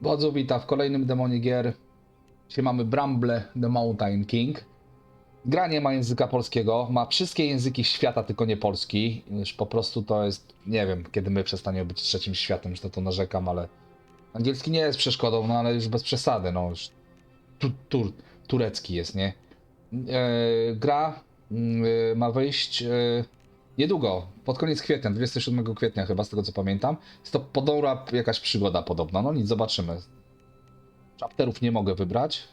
Wodzu wita w kolejnym demonie gier. Dzisiaj mamy Bramble The Mountain King. Gra nie ma języka polskiego, ma wszystkie języki świata, tylko nie polski. Już po prostu to jest, nie wiem, kiedy my przestaniemy być trzecim światem, że to, to narzekam, ale angielski nie jest przeszkodą, no ale już bez przesady, no już tu, tu, turecki jest, nie? E, gra e, ma wyjść e, niedługo, pod koniec kwietnia, 27 kwietnia chyba, z tego co pamiętam. Jest to podobna jakaś przygoda podobna, no nic, zobaczymy. Chapterów nie mogę wybrać.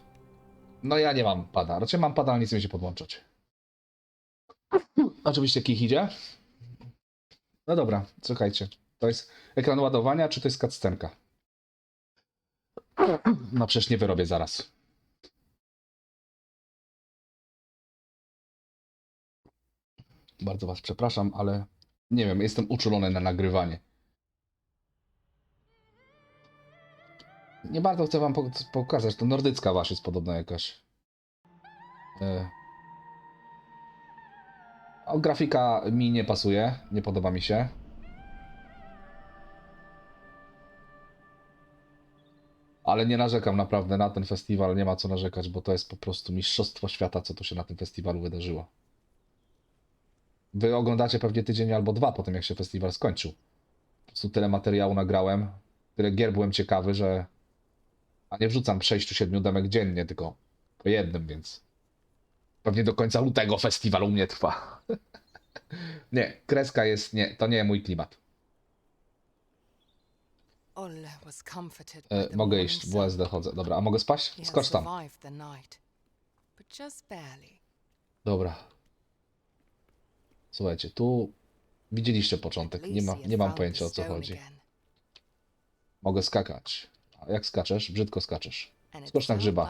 No ja nie mam pada, raczej mam pada, ale nie chcę mi się podłączać. Oczywiście kich idzie. No dobra, słuchajcie. To jest ekran ładowania, czy to jest cutscenka? No przecież nie wyrobię zaraz. Bardzo was przepraszam, ale nie wiem, jestem uczulony na nagrywanie. Nie bardzo chcę wam pok- pokazać, to nordycka wasz jest podobna jakaś. E... O, grafika mi nie pasuje, nie podoba mi się. Ale nie narzekam naprawdę na ten festiwal, nie ma co narzekać, bo to jest po prostu mistrzostwo świata, co tu się na tym festiwalu wydarzyło. Wy oglądacie pewnie tydzień albo dwa po tym, jak się festiwal skończył. Po prostu tyle materiału nagrałem, tyle gier byłem ciekawy, że... A nie wrzucam 6-7 demek dziennie, tylko po jednym, więc... Pewnie do końca lutego festiwal u mnie trwa. nie, kreska jest... Nie, to nie mój klimat. E, mogę iść, w sun. USD chodzę. Dobra, a mogę spać? Skocz tam. Dobra. Słuchajcie, tu widzieliście początek. Nie, ma, nie mam pojęcia o co chodzi. Mogę skakać. A jak skaczesz? Brzydko skaczesz. Skocz na grzyba.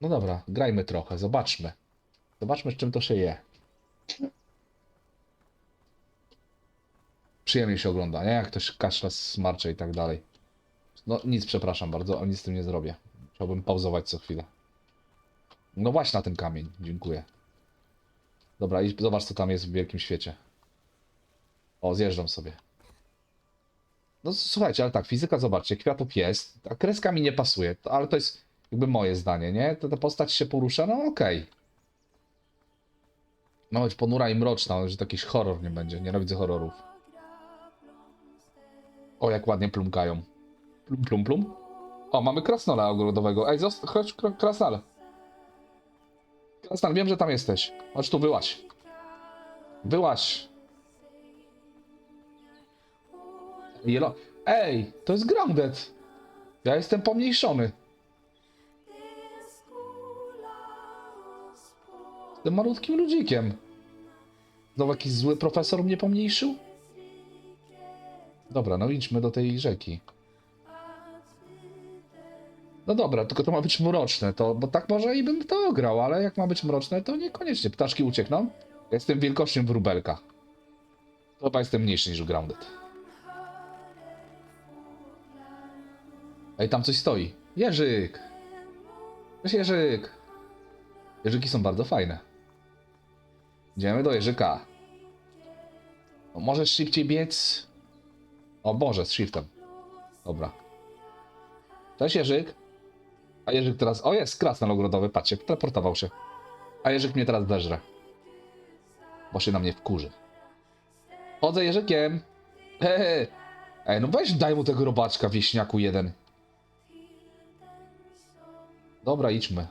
No dobra, grajmy trochę, zobaczmy. Zobaczmy, z czym to się je. Przyjemnie się ogląda, nie? Jak ktoś kaszle, smarcze i tak dalej. No nic, przepraszam bardzo, ale nic z tym nie zrobię. Chciałbym pauzować co chwilę. No właśnie na ten kamień, dziękuję. Dobra, i zobacz co tam jest w wielkim świecie. O, zjeżdżam sobie. No słuchajcie, ale tak, fizyka, zobaczcie, kwiatów jest, a kreska mi nie pasuje, to- ale to jest jakby moje zdanie, nie? To ta postać się porusza, no okej. Ma być ponura i mroczna, że to jakiś horror nie będzie, nienawidzę horrorów. O, jak ładnie plumkają. Plum, plum, plum. O, mamy krasnala ogrodowego. Ej, zost- chodź, kr- Krasnal, wiem, że tam jesteś. Chodź tu, wyłaź. Wyłaź. Jelo... Ej, to jest grounded. Ja jestem pomniejszony. Jestem malutkim ludzikiem. Znowu jakiś zły profesor mnie pomniejszył? Dobra, no idźmy do tej rzeki. No dobra, tylko to ma być mroczne, to, bo tak może i bym to grał, ale jak ma być mroczne, to niekoniecznie. Ptaszki uciekną. Ja jestem wielkością wróbelka. To chyba jestem mniejszy niż Grounded. Ej, tam coś stoi. Jerzyk! Cześć Jerzyk! Jerzyki są bardzo fajne. Idziemy do Jerzyka. Możesz szybciej biec? O, może, z shiftem. Dobra. Cześć Jerzyk. A Jerzyk teraz... O, jest krasnal ogrodowy, patrzcie, teleportował się. A Jerzyk mnie teraz deżre. Bo się na mnie wkurzy. Chodzę Jerzykiem. Hehe. Ej, no weź daj mu tego robaczka, wieśniaku jeden. Dobra, idźmy.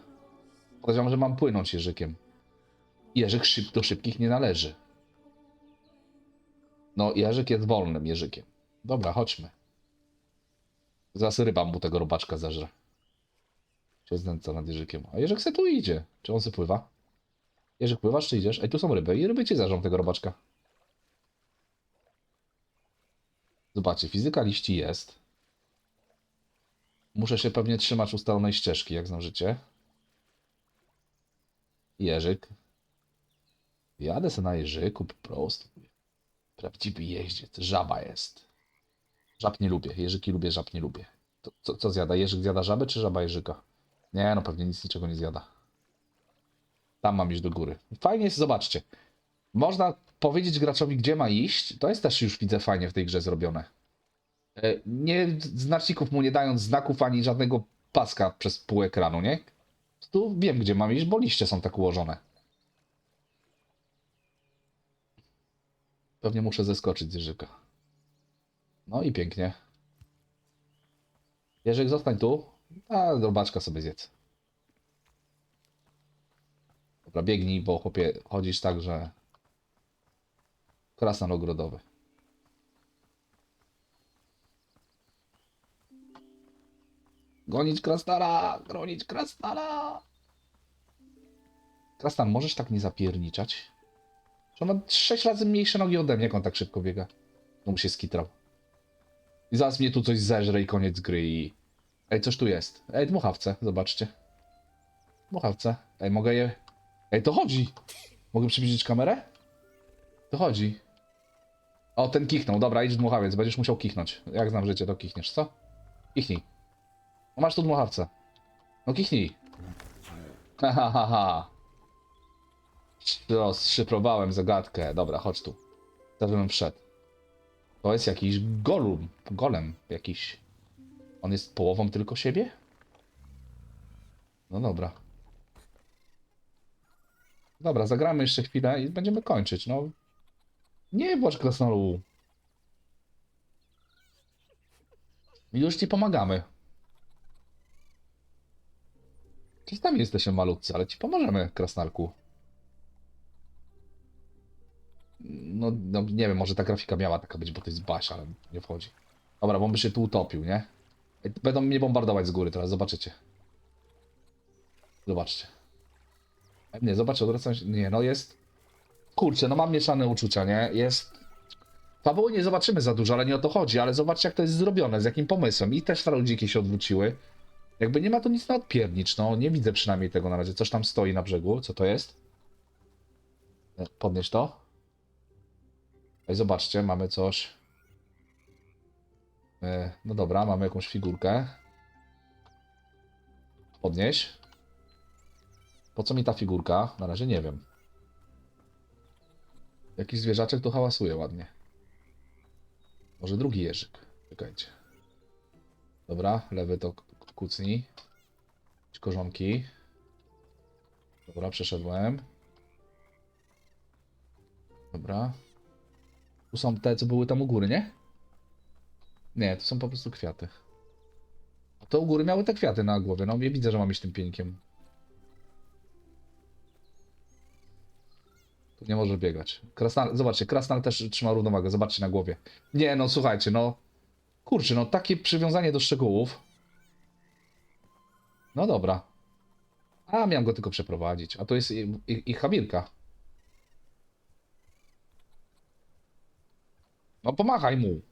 Powiedziałem, że mam płynąć Jerzykiem. Jerzyk szyb, do szybkich nie należy. No, Jerzyk jest wolnym Jerzykiem. Dobra, chodźmy. Zaraz ryba mu tego robaczka zeżre. Się znęca nad Jerzykiem. A Jerzyk se tu idzie. Czy on se pływa? Jerzyk, pływasz czy idziesz? Ej, tu są ryby. I ryby ci zeżrą tego robaczka. Zobaczcie, fizyka liści jest. Muszę się pewnie trzymać ustalonej ścieżki, jak znam życie. Jerzyk. Jadę se na Jerzyku po prostu. Prawdziwy jeździec. Żaba jest. Żab nie lubię. Jerzyki lubię, żab nie lubię. To, co, co zjada? Jerzyk zjada żabę czy żaba Jerzyka? Nie, no pewnie nic niczego nie zjada. Tam mam iść do góry. Fajnie jest, zobaczcie. Można powiedzieć graczowi, gdzie ma iść. To jest też już widzę fajnie w tej grze zrobione. E, Nie znaczników mu nie dając znaków ani żadnego paska przez pół ekranu, nie? Tu wiem, gdzie mam iść, bo liście są tak ułożone. Pewnie muszę zeskoczyć z Jerzyka. No i pięknie. Jerzyk, zostań tu. A, robaczka sobie zjedz. Dobra, biegnij, bo chłopie, chodzisz tak, że... Krasnal ogrodowy. Gonić krasnala! Gonić krasnala! Krasnal, możesz tak nie zapierniczać? On ma 6 razy mniejsze nogi ode mnie, jak on tak szybko biega. No mu się skitrał. I zaraz mnie tu coś zeżre i koniec gry i... Ej, coś tu jest. Ej, dmuchawce, zobaczcie. Dmuchawce. Ej, mogę je... Ej, to chodzi! Mogę przybliżyć kamerę? To chodzi. O, ten kichnął. Dobra, idź dmuchawiec. Będziesz musiał kichnąć. Jak znam życie, to kichniesz, co? Kichnij. No masz tu dmuchawcę. No kichnij. Ha, ha, ha, zagadkę. Dobra, chodź tu. Żebym wszedł. To jest jakiś golum. Golem jakiś. On jest połową tylko siebie? No dobra. Dobra, zagramy jeszcze chwilę i będziemy kończyć. No. Nie bądź krasnolu. Już ci pomagamy. Czasami jesteśmy malutcy, ale ci pomożemy, krasnalku. No, no, nie wiem, może ta grafika miała taka być, bo to jest baś, ale nie wchodzi. Dobra, bo on by się tu utopił, nie? Będą mnie bombardować z góry teraz, zobaczycie. Zobaczcie. Nie, zobaczcie, odwracam się. Nie, no jest. Kurczę, no mam mieszane uczucia, nie? Jest. Fabuły nie zobaczymy za dużo, ale nie o to chodzi, ale zobaczcie, jak to jest zrobione, z jakim pomysłem. I też starodziki się odwróciły. Jakby nie ma tu nic na odpiernicz, no nie widzę przynajmniej tego na razie. Coś tam stoi na brzegu, co to jest? E, Podnieś to. Ej, zobaczcie, mamy coś. E, No dobra, mamy jakąś figurkę. Podnieś. Po co mi ta figurka? Na razie nie wiem. Jakiś zwierzaczek tu hałasuje ładnie. Może drugi jeżyk. Czekajcie. Dobra, lewy to k- kucnij. Korzonki. Dobra, przeszedłem. Dobra. Tu są te, co były tam u góry, nie? Nie, to są po prostu kwiaty. A to u góry miały te kwiaty na głowie. No, ja widzę, że mam iść tym pieńkiem. Tu nie może biegać. Krasnal, zobaczcie, Krasnal też trzyma równowagę. Zobaczcie na głowie. Nie, no słuchajcie, no. Kurczę, no takie przywiązanie do szczegółów. No dobra. A, miałem go tylko przeprowadzić. A to jest ich, ich. No pomachaj mu.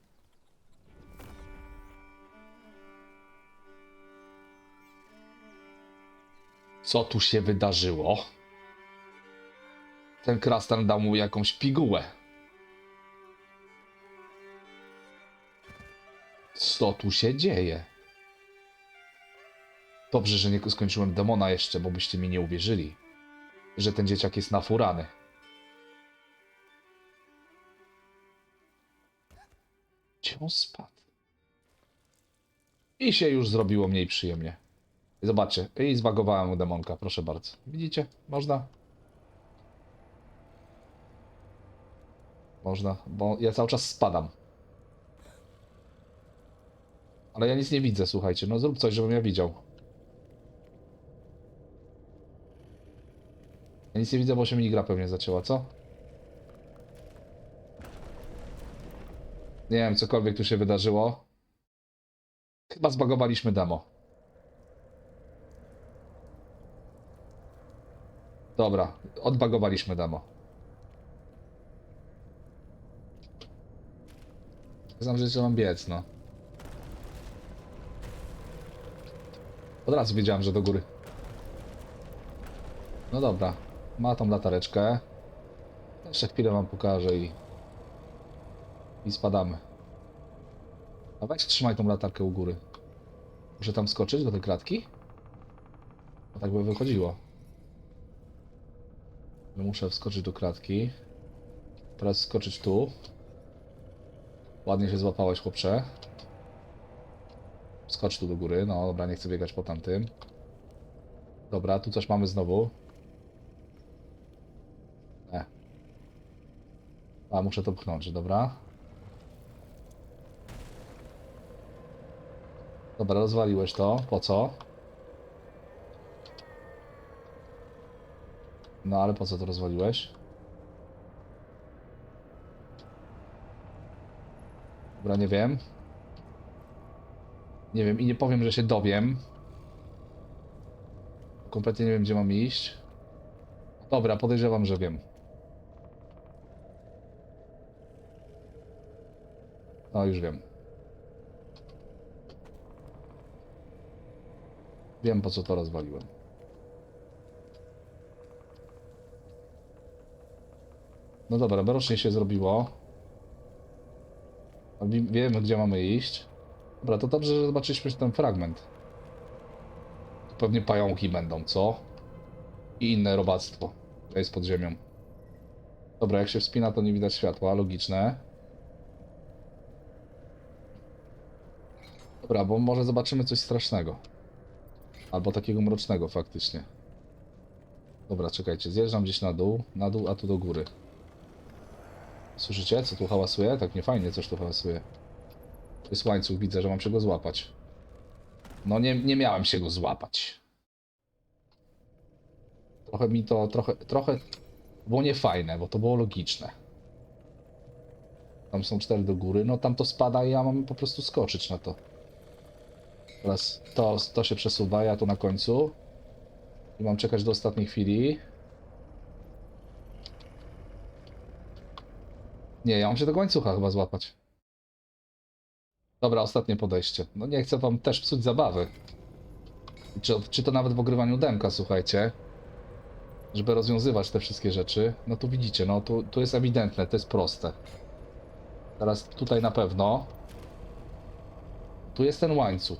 Co tu się wydarzyło? Ten krastan dał mu jakąś pigułę. Co tu się dzieje? Dobrze, że nie skończyłem demona jeszcze, bo byście mi nie uwierzyli, że ten dzieciak jest nafurany. Gdzie on spadł? I się już zrobiło mniej przyjemnie. Zobaczcie, i zwagowałem u demonka, proszę bardzo. Widzicie? Można? Można, bo ja cały czas spadam. Ale ja nic nie widzę, słuchajcie. No zrób coś, żebym ja widział. Ja nic nie widzę, bo się mi gra pewnie zaczęła, co? Nie wiem, cokolwiek tu się wydarzyło. Chyba zbagowaliśmy demo. Dobra, odbagowaliśmy demo. Znam, że mam biec, no. Od razu wiedziałem, że do góry. No dobra, ma tą latareczkę. Jeszcze chwilę wam pokażę i... I spadamy. A weź trzymaj tą latarkę u góry. Muszę tam skoczyć do tej klatki? No tak by wychodziło. Że Muszę wskoczyć do klatki. teraz skoczyć tu. Ładnie się złapałeś, chłopcze. Skocz tu do góry. No dobra, nie chcę biegać po tamtym. Dobra, tu coś mamy znowu. Nie. A, muszę to pchnąć, dobra. Dobra, rozwaliłeś to. Po co? No ale po co to rozwaliłeś? Dobra, nie wiem. Nie wiem i nie powiem, że się dowiem. Kompletnie nie wiem, gdzie mam iść. Dobra, podejrzewam, że wiem. No, już wiem. Wiem, po co to rozwaliłem. No dobra, barocznie się zrobiło. Wiemy, gdzie mamy iść. Dobra, to dobrze, że zobaczyliśmy ten fragment. Tu pewnie pająki będą, co? I inne robactwo. To jest pod ziemią. Dobra, jak się wspina, to nie widać światła, logiczne. Dobra, bo może zobaczymy coś strasznego. Albo takiego mrocznego faktycznie. Dobra, czekajcie, zjeżdżam gdzieś na dół, na dół, a tu do góry. Słyszycie, co tu hałasuje? Tak nie fajnie coś tu hałasuje. To jest łańcuch, widzę, że mam się go złapać. No nie, nie miałem się go złapać. Trochę mi to, trochę, trochę było niefajne, bo to było logiczne. Tam są cztery do góry, no tam to spada i ja mam po prostu skoczyć na to. Teraz to, to się przesuwa, ja tu na końcu. I mam czekać do ostatniej chwili. Nie, ja mam się do łańcucha chyba złapać. Dobra, ostatnie podejście. No nie chcę wam też psuć zabawy. Czy, czy to nawet w ogrywaniu demka, słuchajcie. Żeby rozwiązywać te wszystkie rzeczy. No tu widzicie, no tu, tu jest ewidentne, to jest proste. Teraz tutaj na pewno. Tu jest ten łańcuch.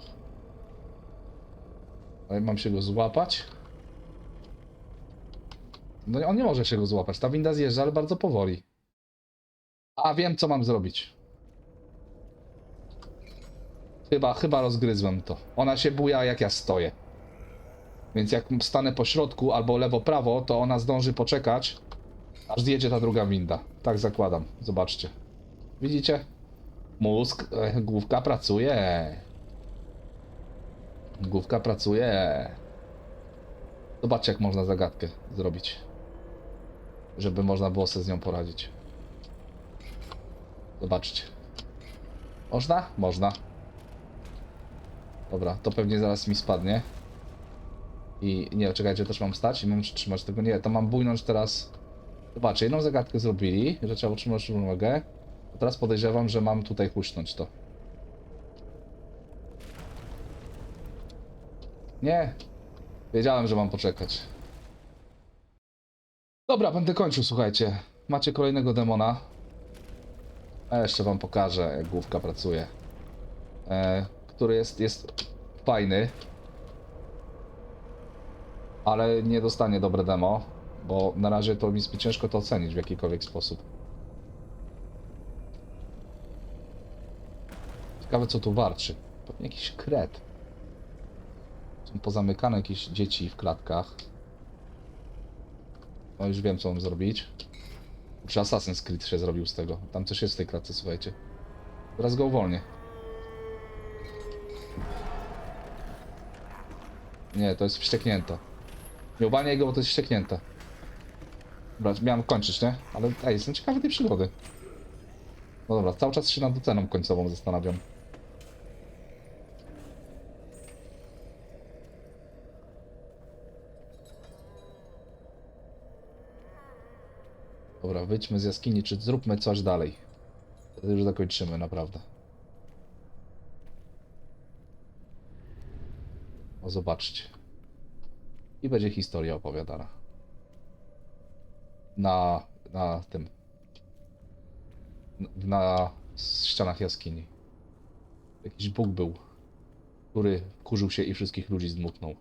Ale mam się go złapać? No on nie może się go złapać. Ta winda zjeżdża, ale bardzo powoli. A wiem, co mam zrobić. Chyba, chyba rozgryzłem to. Ona się buja, jak ja stoję. Więc jak stanę po środku albo lewo-prawo, to ona zdąży poczekać, aż zjedzie ta druga winda. Tak zakładam. Zobaczcie. Widzicie? Mózg, e, główka pracuje. Główka pracuje. Zobaczcie, jak można zagadkę zrobić. Żeby można było sobie z nią poradzić. Zobaczcie. Można? Można. Dobra, to pewnie zaraz mi spadnie. I nie, czekajcie, też mam stać i mam trzymać tego. Nie, to mam bujnąć teraz. Zobaczcie, jedną zagadkę zrobili, że trzeba utrzymać równowagę. Teraz podejrzewam, że mam tutaj huśnąć to. Nie. Wiedziałem, że mam poczekać. Dobra, będę kończył, słuchajcie. Macie kolejnego demona. A jeszcze wam pokażę, jak główka pracuje. E, który jest, jest fajny. Ale nie dostanie dobre demo, bo na razie to mi zbyt ciężko to ocenić w jakikolwiek sposób. Ciekawe co tu warczy. Pewnie jakiś kret. Są pozamykane jakieś dzieci w klatkach. No już wiem co mam zrobić. Czy Assassin's Creed się zrobił z tego. Tam coś jest w tej klatce, słuchajcie. Teraz go uwolnię. Nie, to jest wścieknięta. Nie uwalniaj go, bo to jest wścieknięta. Dobra, miałem kończyć, nie? Ale ej, jestem ciekawy tej przygody. No dobra, cały czas się nad oceną końcową zastanawiam. Dobra, wyjdźmy z jaskini, czy zróbmy coś dalej. Wtedy już zakończymy, naprawdę. O, zobaczcie. I będzie historia opowiadana. Na, na tym. Na, na ścianach jaskini. Jakiś Bóg był, który kurzył się i wszystkich ludzi zdmuchnął.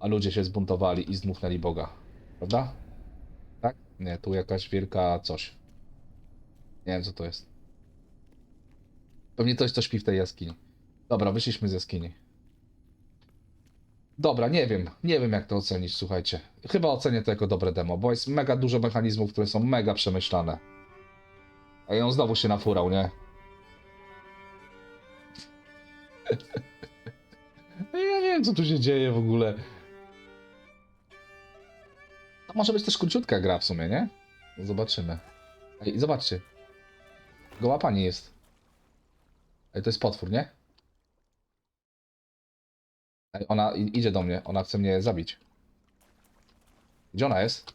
A ludzie się zbuntowali i zdmuchnęli Boga. Prawda? Nie, tu jakaś wielka coś. Nie wiem, co to jest. Pewnie coś, co śpi w tej jaskini. Dobra, wyszliśmy z jaskini. Dobra, nie wiem. Nie wiem, jak to ocenić, słuchajcie. Chyba ocenię to jako dobre demo, bo jest mega dużo mechanizmów, które są mega przemyślane. A on znowu się nafurał, nie? ja nie wiem, co tu się dzieje w ogóle. To może być też króciutka gra w sumie, nie? Zobaczymy. Ej, zobaczcie. Goła pani jest. Ej, to jest potwór, nie? Ej, ona idzie do mnie. Ona chce mnie zabić. Gdzie ona jest?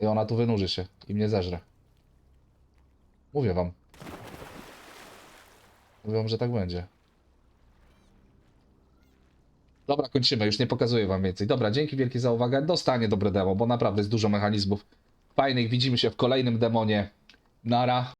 I ona tu wynurzy się i mnie zeżre. Mówię wam. Mówię wam, że tak będzie. Dobra, kończymy. Już nie pokazuję wam więcej. Dobra, dzięki wielkie za uwagę. Dostanie dobre demo, bo naprawdę jest dużo mechanizmów fajnych. Widzimy się w kolejnym demonie. Nara.